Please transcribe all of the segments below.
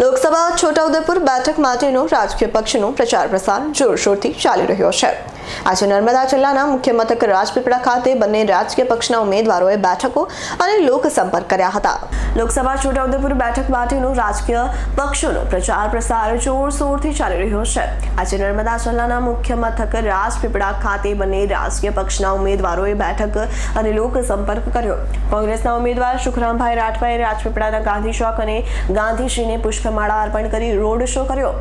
લોકસભા છોટાઉદેપુર બેઠક માટેનો રાજકીય પક્ષનો પ્રચાર પ્રસાર જોરશોરથી ચાલી રહ્યો છે. આજે નર્મદા જિલ્લાના મુખ્ય મથક રાજપીપળા ખાતે બંને રાજકીય પક્ષના ઉમેદવારોએ બેઠકો અને લોકસંપર્ક કર્યા હતા. લોકસભા છોટાઉદેપુર બેઠક માટેનો રાજકીય પક્ષોનો પ્રચાર પ્રસાર જોરશોરથી ચાલી રહ્યો છે. આજે નર્મદા જિલ્લાના મુખ્ય મથક રાજપીપળા ખાતે બંને રાજકીય પક્ષના ઉમેદવારોએ બેઠક અને લોકસંપર્ક કર્યો. કોંગ્રેસના ઉમેદવાર સુખરામભાઈ રાઠવાએ રાજપીપળાના ગાંધી ચોક અને ગાંધીજીને પુષ્પમાળા અર્પણ કરી રોડ શો કર્યો.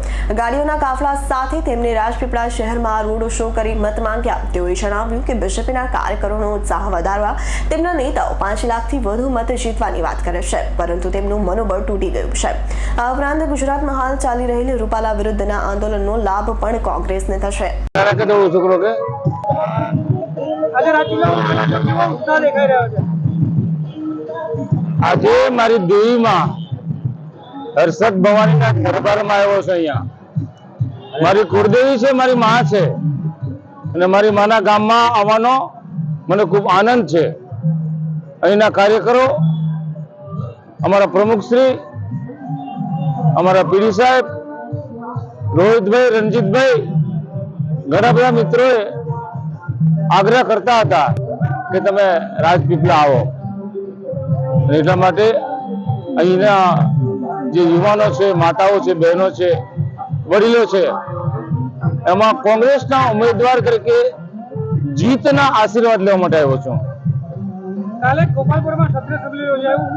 ગાડીઓના કાફલા સાથે તેમને રાજપીપળા શહેરમાં રોડ શો કરી મત માંગ્યા. તેઓએ જણાવ્યું કે બીજેપીના કાર્યકરોનો ઉત્સાહ વધારવા તેમના નેતાઓ પાંચ લાખથી વધુ મત જીતવાની વાત કરે છે, પરંતુ તેમનું મનોબળ તૂટી ગયું છે. આ ઉપરાંત ગુજરાતમાં હાલ ચાલી રહેલી રૂપાલા વિરુદ્ધના આંદોલનનો લાભ પણ કોંગ્રેસને થશે. આજે મારી દેવીમાં હર્ષદ ભવાનીના દરબારમાં આવ્યો છે અહીંયા. મારી કુળદેવી છે, મારી માં છે. અને મારી માના ગામમાં આવવાનો મને ખૂબ આનંદ છે. અહીંના કાર્યકરો, અમારા પ્રમુખશ્રી અમારા પીડી સાહેબ, રોહિતભાઈ, રણજીતભાઈ, ઘણા બધા મિત્રોએ આગ્રહ કરતા હતા કે તમે રાજપીપળા આવો. એટલા માટે અહીંના જે યુવાનો છે, માતાઓ છે, બહેનો છે, વડીલો છે એમાં કોંગ્રેસના ઉમેદવાર તરીકે જીતના આશીર્વાદ લેવા માટે આવ્યો છું. કાલે ગોપાલપુરમાં સત્ર સભ્ય યોજાયું.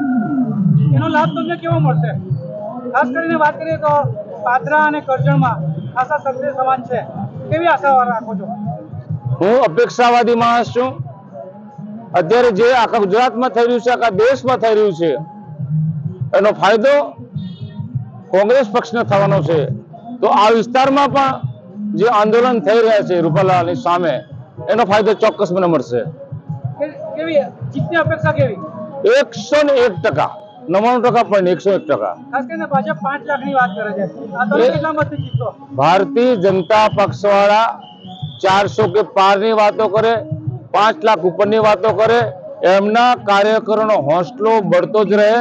એનો લાભ તમને કેવો મળશે? ખાસ કરીને વાત કરીએ તો પાદરા અને કરજણમાં ખાસા સભ્ય સમાન છે. કેવી આશા રાખો છો? હું અપેક્ષાવાદી માણસ છું. અત્યારે જે આખા ગુજરાતમાં થઈ રહ્યું છે આખા દેશમાં થઈ રહ્યું છે એનો ફાયદો કોંગ્રેસ પક્ષને થવાનો છે. તો આ વિસ્તારમાં પણ જે આંદોલન થઈ રહ્યા છે રૂપાલાની સામે એનો ફાયદો ચોક્કસ મને મળશે. એકસો ને એક ટકા નવ્વાણું ટકા પણ એકસો એક ટકા. ભારતીય જનતા પક્ષ વાળા ચારસો કે પારની વાતો કરે પાંચ લાખ ઉપરની વાતો કરે એમના કાર્યકરોનો હોસલો બળતો જ રહે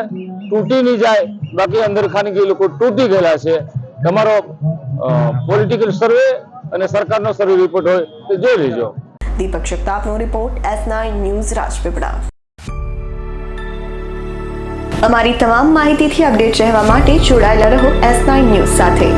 તૂટી નહીં જાય. બાકી અંદર ખાનગી લોકો તૂટી ગયેલા છે. તમારો પોલિટિકલ સર્વે અને સરકારનો સર્વે રિપોર્ટ હોય તો જોઈ લેજો. Deepak શક્તાપનો report S nine news Rajpipla. અમારી તમામ માહિતીથી અપડેટ રહેવા માટે જોડાયેલા રહો એસ નાઇન ન્યૂઝ સાથે.